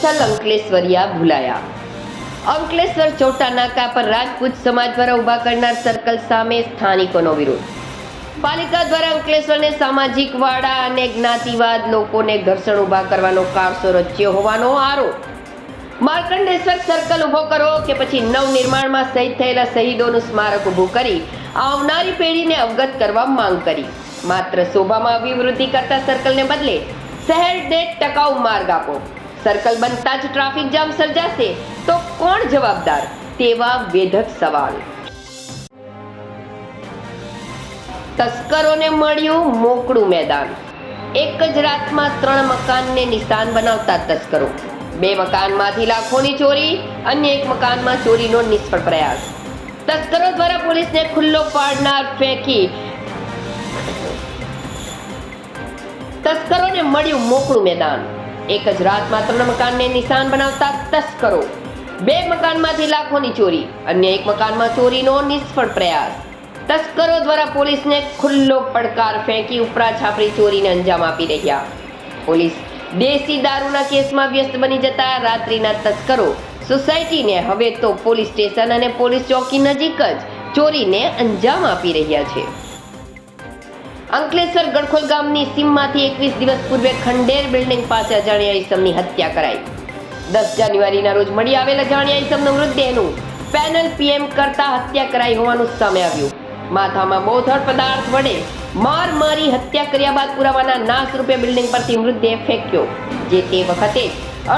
નક્સલ અંકલેશ્વરિયા ભૂલાયા. અંકલેશ્વર ચોટા નાકા પર રાજપૂત સમાજ દ્વારા ઊભા કરનાર સર્કલ સામે સ્થાનિકોનો વિરોધ. પાલિકા દ્વારા અંકલેશ્વરને સામાજિક વાડા અને જ્ઞાતિવાદ લોકોને ઘર્ષણ ઊભા કરવાનો કારસો રચ્યો હોવાનો આરોપ. માર્કંડેશ્વર સર્કલ ઊભો કરો કે પછી નવનિર્માણમાં શહીદ થયેલા શહીદોનું સ્મારક ઊભું કરી આવનારી પેઢીને અવગત કરવા માંગ કરી. માત્ર શોભામાં અભિવૃદ્ધિ કરતા સર્કલને બદલે શહેર દીઠ ટકાઉ માર્ગ આપો. સર્કલ બનતા જ ટ્રાફિક જામ સર્જાશે, તો કોણ જવાબદાર? તેવા વેધક સવાલ. તસ્કરોને મળ્યું મોકળું મેદાન. એક જ રાતમાં ત્રણ મકાનને નિશાન બનાવતા તસ્કરો. બે મકાનમાંથી લાખોની ચોરી, અન્ય એક મકાનમાં ચોરીનો નિષ્ફળ પ્રયાસ. તસ્કરો દ્વારા પોલીસને ખુલ્લો પાડનાર ફેંકી તસ્કરોને મળ્યું મોકળું મેદાન. એક જ રાતમાં ત્રણ મકાનને નિશાન બનાવતા તસ્કરો. બે મકાનમાંથી લાખોની ચોરી, અન્ય એક મકાનમાં ચોરીનો નિષ્ફળ પ્રયાસ. તસ્કરો દ્વારા પોલીસને ખુલ્લો પડકાર ફેંકી ઉપરા છાપરી ચોરીને અંજામ આપી રહ્યા. પોલીસ દેશી દારૂના કેસમાં વ્યસ્ત બની જતા રાત્રિના તસ્કરો સોસાયટીને હવે તો પોલીસ સ્ટેશન અને પોલીસ ચોકી નજીક જ ચોરીને અંજામ આપી રહ્યા છે. અંકલેશ્વર ગડખોલ ગામની સીમમાંથી એકવીસ દિવસ પૂર્વે ખંડેર બિલ્ડિંગ પાસે અજાણ્યા ઇસમની હત્યા કરાઈ. દસ જાન્યુઆરીના રોજ મળી આવેલ અજાણ્યા ઈસમનો મૃતદેહનું પેનલ પીએમ કરતા હત્યા કરાઈ હોવાનું સામે આવ્યું. માથામાં બોથળ પદાર્થ વડે માર મારી હત્યા કર્યા બાદ પુરાવાના નાશ રૂપે બિલ્ડિંગ પરથી મૃતદેહ ફેંક્યો, જે તે વખતે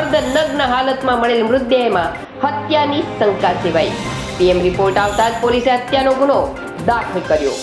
અર્ધનગ્ન હાલતમાં મળેલ મૃતદેહમાં હત્યાની શંકા સેવાઈ. પીએમ રિપોર્ટ આવતા જ પોલીસે હત્યાનો ગુનો દાખલ કર્યો.